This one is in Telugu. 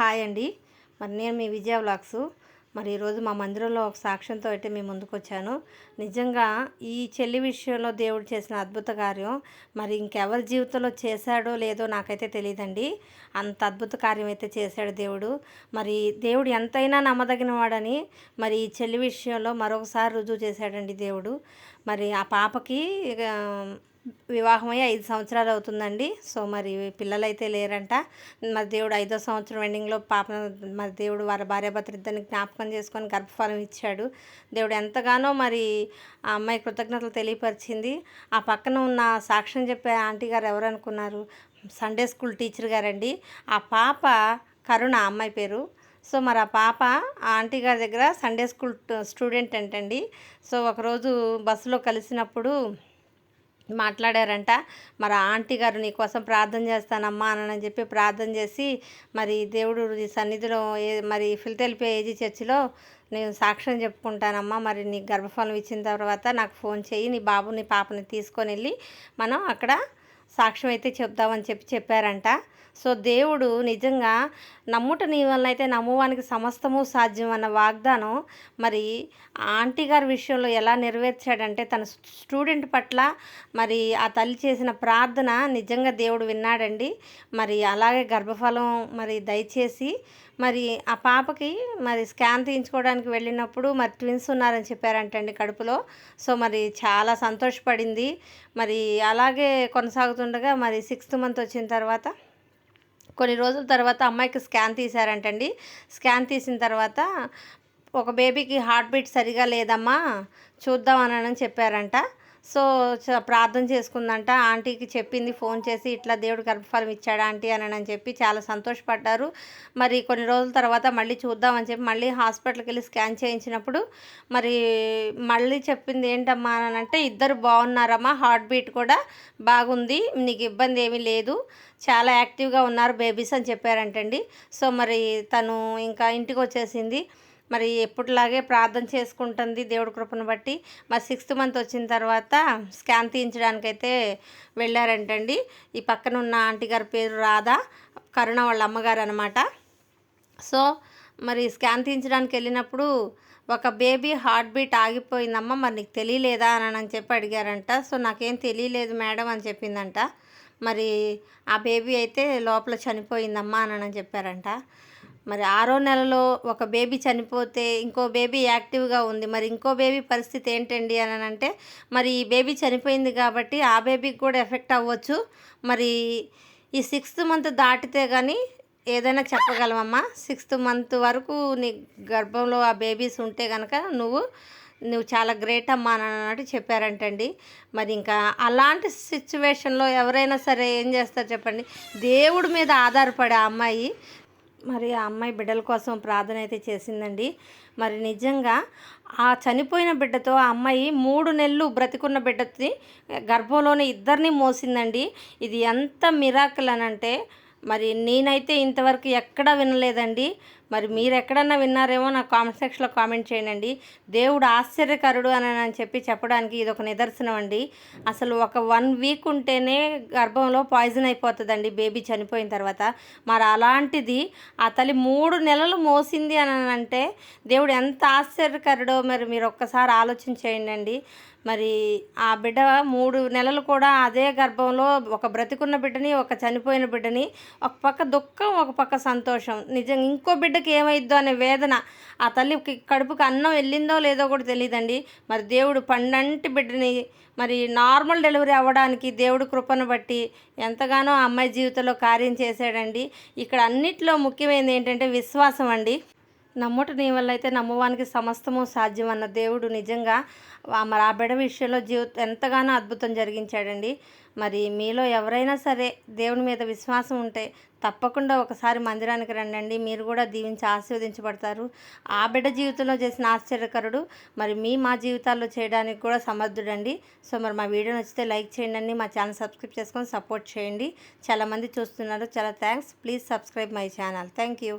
హాయ్ అండి. మరి నేను మీ విజయ వ్లాగ్స్. మరి ఈరోజు మా మందిరంలో ఒక సాక్ష్యంతో అయితే మీ ముందుకు వచ్చాను. నిజంగా ఈ చెల్లి విషయంలో దేవుడు చేసిన అద్భుత కార్యం. మరి ఇంకెవరి జీవితంలో చేశాడో లేదో నాకైతే తెలియదండి అంత అద్భుత కార్యం అయితే చేశాడు దేవుడు. మరి దేవుడు ఎంతైనా నమ్మదగిన వాడని మరి ఈ చెల్లి విషయంలో మరొకసారి రుజువు చేశాడండి దేవుడు. మరి ఆ పాపకి వివాహమై ఐదు సంవత్సరాలు అవుతుందండి. సో మరి పిల్లలైతే లేరంట. మరి దేవుడు ఐదో సంవత్సరం ఎండింగ్లో పాప మరి దేవుడు వారి భార్య ఇద్దరిని జ్ఞాపకం చేసుకొని గర్భఫలం ఇచ్చాడు. దేవుడు ఎంతగానో మరి ఆ అమ్మాయి కృతజ్ఞతలు తెలియపరిచింది. ఆ పక్కన ఉన్న సాక్ష్యం చెప్పే ఆంటీ గారు ఎవరనుకున్నారు? సండే స్కూల్ టీచర్ గారండి. ఆ పాప కరుణ అమ్మాయి పేరు. సో మరి ఆ పాప ఆ ఆంటీ గారి దగ్గర సండే స్కూల్ స్టూడెంట్ అంటండి. సో ఒకరోజు బస్సులో కలిసినప్పుడు మాట్లాడారంట. మరి ఆంటీ గారు నీకోసం ప్రార్థన చేస్తానమ్మా అని చెప్పి ప్రార్థన చేసి మరి దేవుడు సన్నిధిలో మరి ఫిల్తెల్పి ఏజీ చర్చిలో నేను సాక్ష్యం చెప్పుకుంటానమ్మా. మరి నీ గర్భఫలం ఇచ్చిన తర్వాత నాకు ఫోన్ చేయి నీ బాబు నీ పాపని తీసుకొని వెళ్ళి మనం అక్కడ సాక్ష్యం అయితే చెప్దామని చెప్పి చెప్పారంట. సో దేవుడు నిజంగా నమ్ముట నీ వలన అయితే నమ్మువానికి సమస్తము సాధ్యం అన్న వాగ్దానం మరి ఆంటీ గారి విషయంలో ఎలా నెరవేర్చాడంటే తన స్టూడెంట్ పట్ల మరి ఆ తల్లి చేసిన ప్రార్థన నిజంగా దేవుడు విన్నాడండి. మరి అలాగే గర్భఫలం మరి దయచేసి మరి ఆ పాపకి మరి స్కాన్ తీయించుకోవడానికి వెళ్ళినప్పుడు మరి ట్విన్స్ ఉన్నారని చెప్పారంటండి కడుపులో. సో మరి చాలా సంతోషపడింది. మరి అలాగే కొనసాగుతుండగా మరి సిక్స్త్ మంత్ వచ్చిన తర్వాత కొన్ని రోజుల తర్వాత అమ్మాయికి స్కాన్ తీశారంటండి. స్కాన్ తీసిన తర్వాత ఒక బేబీకి హార్ట్ బీట్ సరిగా లేదమ్మా చూద్దాం అని చెప్పారంట. సో ప్రార్థన చేసుకుందంట. ఆంటీకి చెప్పింది ఫోన్ చేసి ఇట్లా దేవుడు గర్భఫలం ఇచ్చాడు ఆంటీ? అని అని చెప్పి చాలా సంతోషపడ్డారు. మరి కొన్ని రోజుల తర్వాత మళ్ళీ చూద్దామని చెప్పి మళ్ళీ హాస్పిటల్కి వెళ్ళి స్కాన్ చేయించినప్పుడు మరి మళ్ళీ చెప్పింది ఏంటమ్మా అని అంటే ఇద్దరు బాగున్నారమ్మా హార్ట్ బీట్ కూడా బాగుంది నీకు ఇబ్బంది ఏమీ లేదు చాలా యాక్టివ్గా ఉన్నారు బేబీస్ అని చెప్పారంటండి. సో మరి తను ఇంకా ఇంటికి వచ్చేసింది. మరి ఎప్పటిలాగే ప్రార్థన చేసుకుంటుంది దేవుడి కృపను బట్టి. మరి సిక్స్త్ మంత్ వచ్చిన తర్వాత స్కాన్ తీయించడానికైతే వెళ్ళారంటండి. ఈ పక్కన ఉన్న ఆంటీ గారి పేరు రాధా కరుణ వాళ్ళ అమ్మగారు అనమాట సో మరి స్కాన్ తీయించడానికి వెళ్ళినప్పుడు ఒక బేబీ హార్ట్ బీట్ ఆగిపోయిందమ్మా మరి నీకు తెలియలేదా అని అని చెప్పి అడిగారంట. సో నాకేం తెలియలేదు మేడం అని చెప్పిందంట. మరి ఆ బేబీ అయితే లోపల చనిపోయిందమ్మా అని చెప్పారంట. మరి ఆరో నెలలో ఒక బేబీ చనిపోతే ఇంకో బేబీ యాక్టివ్గా ఉంది. మరి ఇంకో బేబీ పరిస్థితి ఏంటండి అని అంటే మరి ఈ బేబీ చనిపోయింది కాబట్టి ఆ బేబీకి కూడా ఎఫెక్ట్ అవ్వచ్చు. మరి ఈ సిక్స్త్ మంత్ దాటితే కానీ ఏదైనా చెప్పగలమమ్మా సిక్స్త్ మంత్ వరకు నీ గర్భంలో ఆ బేబీస్ ఉంటే కనుక నువ్వు నువ్వు చాలా గ్రేట్ అమ్మా అని అన్నట్టు చెప్పారంటండి. మరి ఇంకా అలాంటి సిచ్యువేషన్లో ఎవరైనా సరే ఏం చేస్తారు చెప్పండి? దేవుడి మీద ఆధారపడే అమ్మాయి మరి ఆ అమ్మాయి బిడ్డల కోసం ప్రార్థన అయితే చేసిందండి. మరి నిజంగా ఆ చనిపోయిన బిడ్డతో ఆ అమ్మాయి మూడు నెలలు బ్రతికున్న బిడ్డని గర్భంలోనే ఇద్దరిని మోసిందండి. ఇది ఎంత మిరాకిల్ అని అంటే మరి నేనైతే ఇంతవరకు ఎక్కడా వినలేదండి. మరి మీరు ఎక్కడన్నా విన్నారేమో నా కామెంట్ సెక్షన్లో కామెంట్ చేయండి. దేవుడు ఆశ్చర్యకరుడు అని అని చెప్పి చెప్పడానికి ఇది ఒక నిదర్శనం అండి. అసలు ఒక వన్ వీక్ ఉంటేనే గర్భంలో పాయిజన్ అయిపోతుందండి బేబీ చనిపోయిన తర్వాత. మరి అలాంటిది ఆ తల్లి మూడు నెలలు మోసింది అని అంటే దేవుడు ఎంత ఆశ్చర్యకరుడో మరి మీరు ఒక్కసారి ఆలోచన చేయండి మరి ఆ బిడ్డ మూడు నెలలు కూడా అదే గర్భంలో ఒక బ్రతికున్న బిడ్డని ఒక చనిపోయిన బిడ్డని ఒక పక్క దుఃఖం ఒక పక్క సంతోషం. నిజంగా ఇంకో బిడ్డ బిడ్డకి ఏమైద్దో అనే వేదన ఆ తల్లికి కడుపుకి అన్నం వెళ్ళిందో లేదో కూడా తెలియదండి మరి దేవుడు పండంటి బిడ్డని మరి నార్మల్ డెలివరీ అవ్వడానికి దేవుడు కృపను బట్టి ఎంతగానో ఆ అమ్మాయి జీవితంలో కార్యం చేశాడండి. ఇక్కడ అన్నిట్లో ముఖ్యమైనది ఏంటంటే విశ్వాసం అండి. నమ్ముట నీ వల్ల అయితే నమ్మవానికి సమస్తము సాధ్యం అన్న దేవుడు నిజంగా మరి ఆ బిడ విషయంలో జీవిత ఎంతగానో అద్భుతం జరిగించాడండి. మరి మీలో ఎవరైనా సరే దేవుని మీద విశ్వాసం ఉంటే తప్పకుండా ఒకసారి మందిరానికి రండి మీరు కూడా దీవించి ఆశీర్వదించబడతారు. ఆ బిడ్డ జీవితంలో చేసిన ఆశ్చర్యకరుడు మరి మీ మా జీవితాల్లో చేయడానికి కూడా సమర్థుడండి. సో మరి మా వీడియో నచ్చితే లైక్ చేయండి మా ఛానల్ సబ్స్క్రైబ్ చేసుకొని సపోర్ట్ చేయండి. చాలామంది చూస్తున్నారు. చాలా thanks. Please subscribe my channel. Thank you.